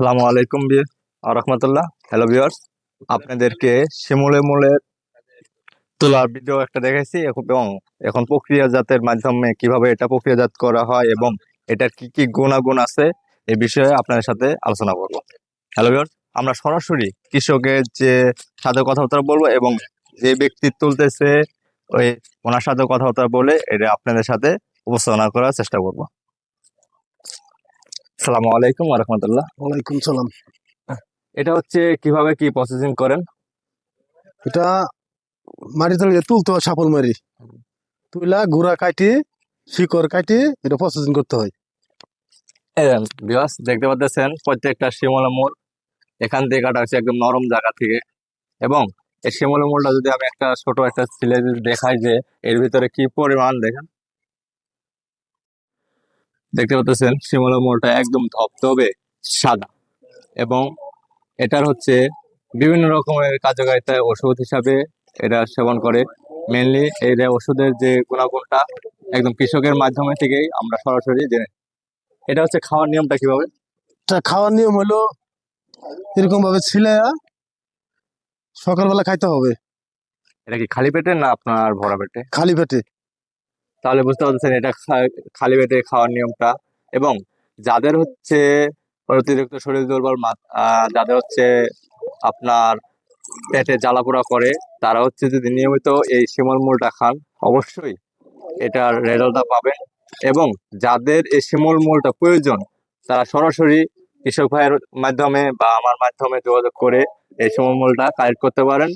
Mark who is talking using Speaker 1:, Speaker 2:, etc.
Speaker 1: আসসালামু আলাইকুম বিয়ে রহমতুল্লাহ। হ্যালো ভিউয়ার্স আপনাদেরকে শিমুলে মূলের তোলার ভিডিও একটা দেখাইছি। এবং এখন প্রক্রিয়াজাতের মাধ্যমে কীভাবে এটা প্রক্রিয়াজাত করা হয় এবং এটার কি কি গুণাগুণ আছে, এ বিষয়ে আপনাদের সাথে আলোচনা করব। হ্যালো ভিউয়ার্স আমরা সরাসরি কৃষকের যে সাথে কথাবার্তা বলব এবং যে ব্যক্তি তুলতেছে, ওই ওনার সাথে কথাবার্তা বলে এটা আপনাদের সাথে উপস্থাপনা করার চেষ্টা করব। আসসালামু আলাইকুম রহমতুল্লাহ।
Speaker 2: ওয়ালাইকুম সালাম।
Speaker 1: এটা হচ্ছে কীভাবে কি প্রসেসিং করেন?
Speaker 2: এটা মাটি থেকে তুলতে হয় সাপল মারি তুইলা গুড়া কাটি শিকড় কাটি এটা প্রসেসিং করতে হয়।
Speaker 1: বিয়াস দেখতে পাচ্ছেন প্রত্যেকটা শিমলা মোড় এখান থেকে কাটা হচ্ছে একদম নরম জায়গা থেকে। এবং এই শিমলা মোড়টা যদি আমি একটা ছোট একটা ছিলে দেখাই যে এর ভিতরে কি পরিমাণ দেখেন? দেখতে পাচ্ছেন শিমলা মোড়টা একদম ধবধবে সাদা। এবং এটার হচ্ছে বিভিন্ন রকমের কার্যকারিতা ওষুধ হিসাবে এটা সেবন করে। মেনলি এই ওষুধের যে গুণাগুণটা একদম কৃষকের মাধ্যমে থেকেই আমরা সরাসরি জেনে এটা হচ্ছে খাওয়ার নিয়মটা কীভাবে?
Speaker 2: খাওয়ার নিয়ম হলো এরকম ভাবে ছিলে সকালবেলা খাইতে হবে।
Speaker 1: এটা কি খালি পেটে না আপনার ভরা পেটে?
Speaker 2: খালি পেটে।
Speaker 1: তাহলে বুঝতে পারছেন এটা খালি পেটে খাওয়ার নিয়মটা। এবং যাদের হচ্ছে অতিরিক্ত শরীর দুর্বল যাদের হচ্ছে আপনার পেটে জ্বালাপোড়া করে, তারা হচ্ছে যদি নিয়মিত এই শিমল মূলটা খান, অবশ্যই এটার রেজাল্টটা পাবেন। এবং যাদের এই শিমল মূলটা প্রয়োজন, তারা সরাসরি কৃষক ভাইয়ের মাধ্যমে বা আমার মাধ্যমে যোগাযোগ করে এই শিমল মূলটা কালেক্ট করতে পারেন।